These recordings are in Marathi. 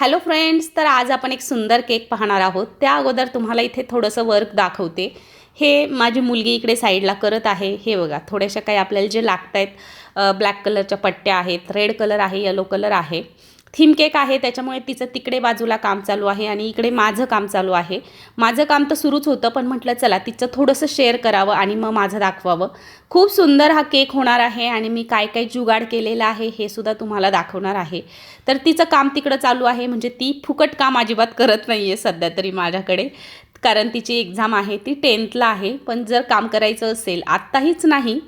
हॅलो फ्रेंड्स तर आज आपण एक सुंदर केक पाहणार आहोत. त्या अगोदर तुम्हाला इथे थोडंसं वर्क दाखवते. हे माझी मुलगी इकडे साईडला करत आहे. हे बघा थोड्याशा काही आपल्याला जे लागत आहेत ब्लॅक कलरच्या पट्ट्या आहेत रेड कलर आहे येलो कलर आहे. थीम केक आहे त्याच्यामुळे तिचं तिकडे बाजूला काम चालू आहे आणि इकडे माझं काम चालू आहे. माझं काम तर सुरूच होतं पण म्हटलं चला तिचं थोडंसं शेअर करावं आणि मग माझं दाखवावं. खूप सुंदर हा केक होणार आहे आणि मी काय काय जुगाड केलेलं आहे हे सुद्धा तुम्हाला दाखवणार आहे. तर तिचं काम तिकडं चालू आहे म्हणजे ती फुकट काम अजिबात करत नाही आहे सध्या तरी माझ्याकडे. कारण तिची एक्झाम आहे ती टेन्थला आहे. पण जर काम करायचं असेल आत्ताहीच नाही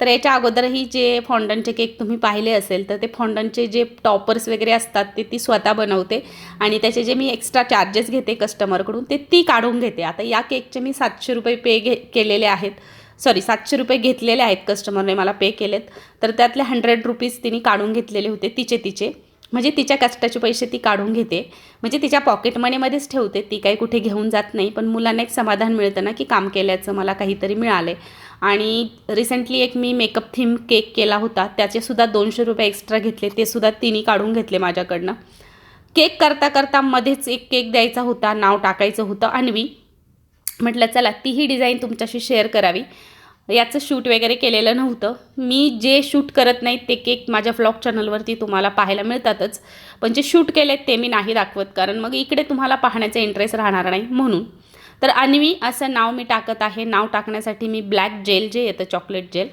तर याच्या अगोदरही जे फॉन्डनचे केक तुम्ही पाहिले असेल तर ते फॉन्डनचे जे टॉपर्स वगैरे असतात ते ती स्वतः बनवते. आणि त्याचे जे मी एक्स्ट्रा चार्जेस घेते कस्टमरकडून ते ती काढून घेते. आता या केकचे मी सातशे रुपये पे घे केलेले आहेत. सॉरी सातशे रुपये घेतलेले आहेत कस्टमरने मला पे केलेत. तर त्यातले हंड्रेड रुपीज तिने काढून घेतलेले होते तिचे तिचे. म्हणजे तिच्या कष्टाचे पैसे ती काढून घेते. म्हणजे तिच्या पॉकेट मनीमध्येच ठेवते ती काही कुठे घेऊन जात नाही. पण मुलांना एक समाधान मिळतं ना की काम केल्याचं मला काहीतरी मिळालं आहे आणि रिसेंटली एक मी मेकअप थीम केक केला होता. त्याचेसुद्धा दोनशे रुपये एक्स्ट्रा घेतले. ते सुद्धा तिने काढून घेतले माझ्याकडनं. केक करता करता मध्येच एक केक द्यायचा होता. नाव टाकायचं होतं. अन्वी म्हटलं चला तीही डिझाईन तुमच्याशी शेअर करावी. याचं शूट वगैरे केलेलं नव्हतं. मी जे शूट करत नाही ते केक माझ्या व्लॉग चॅनलवरती तुम्हाला पाहायला मिळतातच. पण जे शूट केलेत ते मी नाही दाखवत. कारण मग इकडे तुम्हाला पाहण्याचा इंटरेस्ट राहणार नाही. म्हणून तर अन्वी असं नाव मी टाकत आहे. नाव टाकण्यासाठी मी ब्लॅक जेल जे येतं चॉकलेट जेल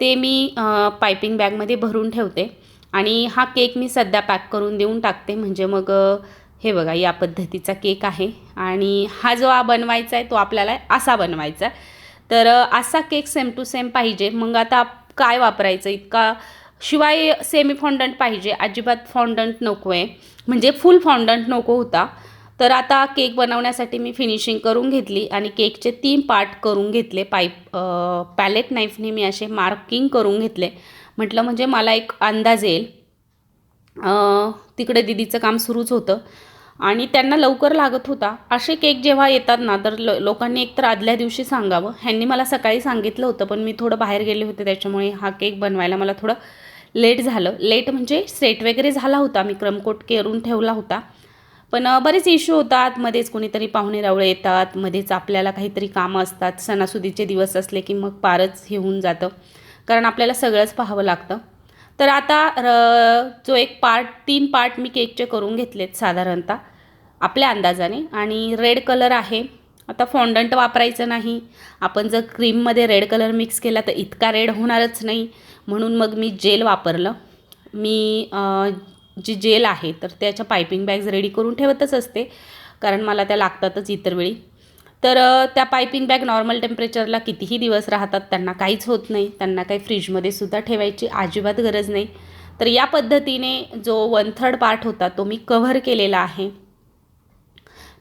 ते मी पायपिंग बॅगमध्ये भरून ठेवते. आणि हा केक मी सध्या पॅक करून देऊन टाकते. म्हणजे मग हे बघा या पद्धतीचा केक आहे. आणि हा जो बनवायचा आहे तो आपल्याला असा बनवायचा आहे. तर असा केक सेम टू सेम पाहिजे. मग आता काय वापरायचं? इतका शिवाय सेमी फॉन्डंट पाहिजे. अजिबात फॉन्डंट नको आहे म्हणजे फुल फॉन्डंट नको होता. तर आता केक बनवण्यासाठी मी फिनिशिंग करून घेतली आणि केकचे तीन पार्ट करून घेतले. पाईप पॅलेट नाईफने मी असे मार्किंग करून घेतले. म्हटलं म्हणजे मला एक अंदाज येईल. तिकडे दिदीचं काम सुरूच होतं. आणि त्यांना लवकर लागत होता. असे केक जेव्हा येतात ना तर लो लोकांनी एकतर आदल्या दिवशी सांगावं. ह्यांनी मला सकाळी सांगितलं होतं पण मी थोडं बाहेर गेले होते त्याच्यामुळे हा केक बनवायला मला थोडं लेट झालं. लेट म्हणजे सेट वगैरे झाला होता. मी क्रमकोट करून ठेवला होता. पण बरेच इश्यू होतात. मध्येच कोणीतरी पाहुणे रावळे येतात. मध्येच आपल्याला काहीतरी कामं असतात. सणासुदीचे दिवस असले की मग पारच हे होऊन जातं. कारण आपल्याला सगळंच पाहावं लागतं. तर आता र जो एक पार्ट तीन पार्ट मी केकचे करून घेतलेत साधारणतः आपल्या अंदाजाने. आणि रेड कलर आहे. आता फॉन्डंट वापरायचं नाही. आपण जर क्रीममध्ये रेड कलर मिक्स केला तर इतका रेड होणारच नाही. म्हणून मग मी जेल वापरलं. मी जी जेल आहे तर त्याच्या पायपिंग बॅग्स रेडी करून ठेवतच असते. कारण मला त्या लागतातच इतर वेळी. तर त्या पायपिंग बॅग नॉर्मल टेम्परेचरला कितीही दिवस राहतात त्यांना काहीच होत नाही. त्यांना काही फ्रीजमध्ये सुद्धा ठेवायची अजिबात गरज नाही. तर या पद्धतीने जो वन थर्ड पार्ट होता तो मी कव्हर केलेला आहे.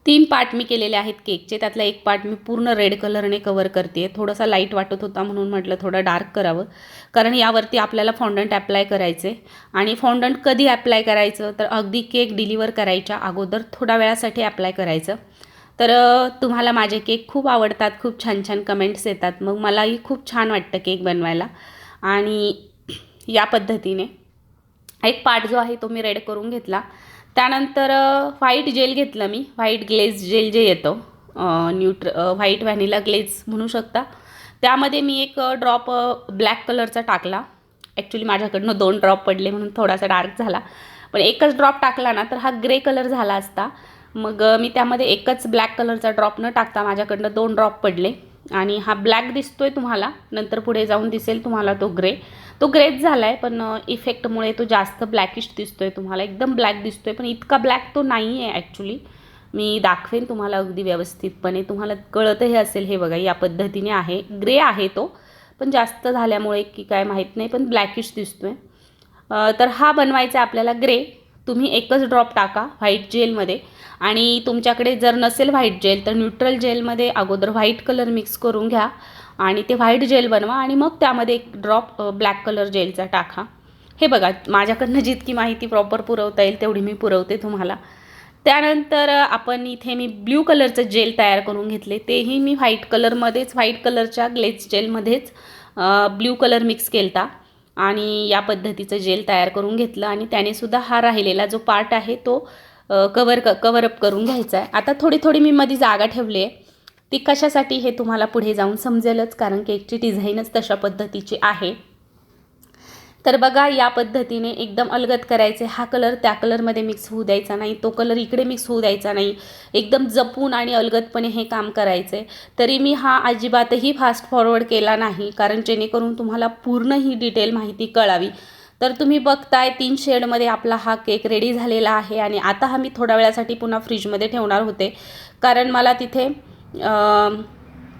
तीन पार्ट मी केलेले आहेत केकचे. त्यातला एक पार्ट मी पूर्ण रेड कलरने कवर करते थोडासा लाइट वाटत होता म्हणून म्हटलं थोडं डार्क करावं. कारण यावरती आपल्याला फॉन्डंट ॲप्लाय करायचे आणि फॉन्डंट कधी ॲप्लाय करायचं? तर अगदी केक डिलिव्हर करायच्या अगोदर थोड्या वेळासाठी ॲप्लाय करायचं. तर तुम्हाला माझे केक खूप आवडतात. खूप छान छान कमेंट्स येतात. मग मलाही खूप छान वाटतं केक बनवायला. आणि या पद्धतीने एक पार्ट जो आहे तो मी रेड करून घेतला. त्यानंतर व्हाईट जेल घेतलं मी. व्हाईट ग्लेज जेल जे येतं न्यूट्र व्हाईट व्हॅनिला ग्लेज म्हणू शकता. त्यामध्ये मी एक ड्रॉप ब्लॅक कलरचा टाकला. ॲक्च्युली माझ्याकडनं दोन ड्रॉप पडले म्हणून थोडासा डार्क झाला. पण एकच ड्रॉप टाकला ना तर हा ग्रे कलर झाला असता. मग मी त्यामध्ये एकच ब्लॅक कलरचा ड्रॉप न टाकता माझ्याकडनं दोन ड्रॉप पडले. आणि हा ब्लॅक दिसतोय तुम्हाला. नंतर पुढे जाऊन दिसेल तुम्हाला तो ग्रे. तो ग्रेच झाला आहे पण इफेक्टमुळे तो जास्त ब्लॅकिश दिसतोय तुम्हाला. एकदम ब्लॅक दिसतोय पण इतका ब्लॅक तो नाही आहे ॲक्च्युली मी दाखवेन तुम्हाला अगदी व्यवस्थितपणे. तुम्हाला कळतही असेल हे बघा या पद्धतीने आहे. ग्रे आहे तो पण जास्त झाल्यामुळे की काय माहीत नाही पण ब्लॅकिश दिसतो आहे तर हा बनवायचा आपल्याला ग्रे. तुम्ही एकच ड्रॉप टाका व्हाईट जेलमध्ये आणि तुमच्याकडे जर नसेल व्हाईट जेल तर न्यूट्रल जेलमध्ये अगोदर व्हाईट कलर मिक्स करून घ्या आणि ते व्हाईट जेल बनवा आणि मग त्यामध्ये एक ड्रॉप ब्लॅक कलर जेलचा टाका. हे बघा माझ्याकडनं जितकी माहिती प्रॉपर पुरवता येईल तेवढी मी पुरवते तुम्हाला. त्यानंतर आपण इथे मी ब्ल्यू कलरचं जेल तयार करून घेतले. तेही मी व्हाईट कलरमध्येच व्हाईट कलरच्या ग्लेज जेलमध्येच ब्ल्यू कलर मिक्स केलता. आणि या पद्धतीचं जेल तयार करून घेतलं आणि त्यानेसुद्धा हा राहिलेला जो पार्ट आहे तो कवर क कवरअप करून घ्यायचा आहे. आता थोडी थोडी मी मध्ये जागा ठेवली आहे ती कशासाठी हे तुम्हाला पुढे जाऊन समजेलच कारण केकची डिझाईनच तशा पद्धतीची आहे. तर बघा या पद्धतीने एकदम अलगद करायचे. हा कलर त्या कलरमध्ये मिक्स होऊ द्यायचा नाही. तो कलर इकडे मिक्स होऊ द्यायचा नाही. एकदम जपून आणि अलगदपणे हे काम करायचे. तरी मी हा अजिबातही फास्ट फॉरवर्ड केला नाही कारण जेणेकरून तुम्हाला पूर्ण ही डिटेल माहिती कळावी. तर तुम्ही बघताय तीन शेडमध्ये आपला हा केक रेडी झालेला आहे आणि आता हा मी थोड्या वेळासाठी पुन्हा फ्रीजमध्ये ठेवणार होते. कारण मला तिथे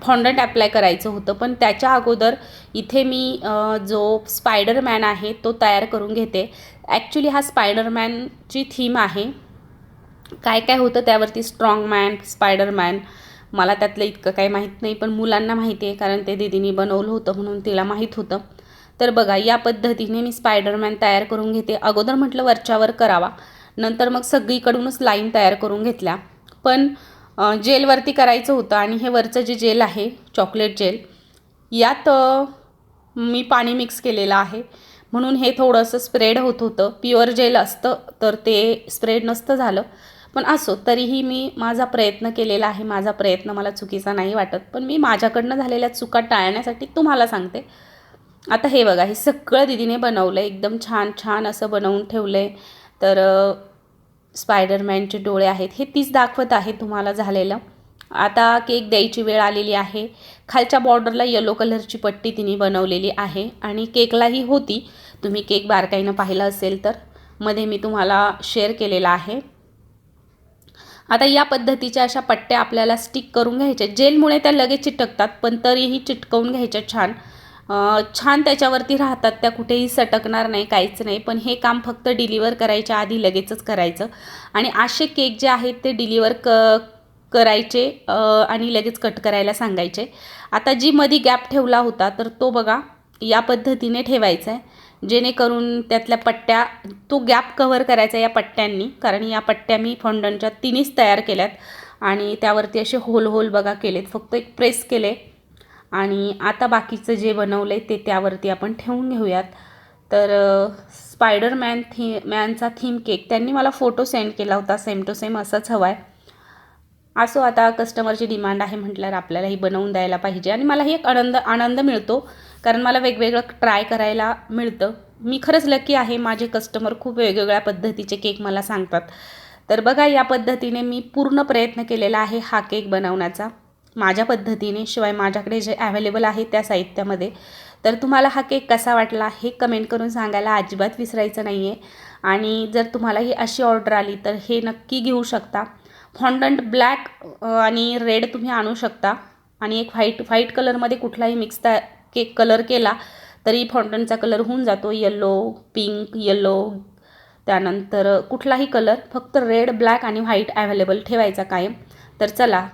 फॉन्डंट अप्लाय करायचं होतं पण त्याच्या अगोदर इथे मी जो स्पायडरमॅन आहे तो तयार करून घेते. ॲक्च्युली हा स्पायडरमॅनची थीम आहे. काय काय होतं त्यावरती स्ट्रॉंग मॅन स्पायडरमॅन मला त्यातलं इतकं काही माहीत नाही पण मुलांना माहिती आहे कारण ते दिदीने बनवलं होतं म्हणून तिला माहीत होतं. तर बघा या पद्धतीने मी स्पायडरमॅन तयार करून घेते. अगोदर म्हटलं वरच्यावर करावा नंतर मग सगळीकडूनच लाईन तयार करून घेतल्या. पण जेलवरती करायचं होतं आणि हे वरचं जे जेल आहे चॉकलेट जेल यात मी पाणी मिक्स केलेलं आहे. म्हणून हे थोडंसं स्प्रेड होत होतं. प्युअर जेल असतं तर ते स्प्रेड नसतं झालं. पण असो तरीही मी माझा प्रयत्न केलेला आहे. माझा प्रयत्न मला चुकीचा नाही वाटत. पण मी माझ्याकडनं झालेल्या चुका टाळण्यासाठी तुम्हाला सांगते. आता हे बघा हे सगळं दिदीने बनवलं आहे एकदम छान छान असं बनवून ठेवलं आहे तर स्पायडरमॅनचे डोळे आहेत हे तीच दाखवत आहे तुम्हाला झालेलं. आता केक द्यायची वेळ आलेली आहे. खालच्या बॉर्डरला येलो कलरची पट्टी तिने बनवलेली आहे आणि केकलाही होती. तुम्ही केक बारकाईनं पाहिलं असेल तर. मध्ये मी तुम्हाला शेअर केलेला आहे. आता या पद्धतीच्या अशा पट्ट्या आपल्याला स्टिक करून घ्यायच्या जेलमुळे त्या लगेच चिटकतात पण तरीही चिटकवून घ्यायच्या छान. छान त्याच्यावरती राहतात त्या कुठेही सटकणार नाही काहीच नाही. पण हे काम फक्त डिलिव्हर करायच्या आधी लगेचच करायचं. आणि असे केक जे आहेत ते डिलिव्हर क करायचे आणि लगेच कट करायला सांगायचे. आता जी मधी गॅप ठेवला होता तर तो बघा या पद्धतीने ठेवायचा आहे जेणेकरून त्यातल्या पट्ट्या तो गॅप कव्हर करायचा या पट्ट्यांनी. कारण या पट्ट्या मी फॉन्डनच्या तिन्हीच तयार केल्यात. आणि त्यावरती असे होल होल बघा केलेत. फक्त एक प्रेस केले आणि आता बाकीचं जे बनवलं आहे ते त्यावरती आपण ठेवून घेऊयात. तर स्पायडरमॅन थी मॅनचा थीम केक त्यांनी मला फोटो सेंड केला होता सेम टू सेम असाच हवा आहे असो आता कस्टमरची डिमांड आहे म्हटल्यावर आपल्यालाही बनवून द्यायला पाहिजे. आणि मला ही एक आनंद आनंद मिळतो कारण मला वेगवेगळं ट्राय करायला मिळतं. मी खरंच लकी आहे माझे कस्टमर खूप वेगवेगळ्या पद्धतीचे केक मला सांगतात. तर बघा या पद्धतीने मी पूर्ण प्रयत्न केलेला आहे हा केक बनवण्याचा. माझ्या पद्धतीने शिवाय माझ्याकडे जे ॲवेलेबल आहे त्या साहित्यामध्ये. तर तुम्हाला हा केक कसा वाटला हे कमेंट करून सांगायला अजिबात विसरायचं नाही आहे आणि जर तुम्हाला ही अशी ऑर्डर आली तर हे नक्की घेऊ शकता. फॉन्डंट ब्लॅक आणि रेड तुम्ही आणू शकता. आणि एक व्हाईट व्हाईट कलरमध्ये कुठलाही मिक्स त्या केक कलर केला तरी फॉन्डंटचा कलर होऊन जातो. येल्लो पिंक येल्लो त्यानंतर कुठलाही कलर फक्त रेड ब्लॅक आणि व्हाईट ॲवेलेबल ठेवायचा कायम. तर चला.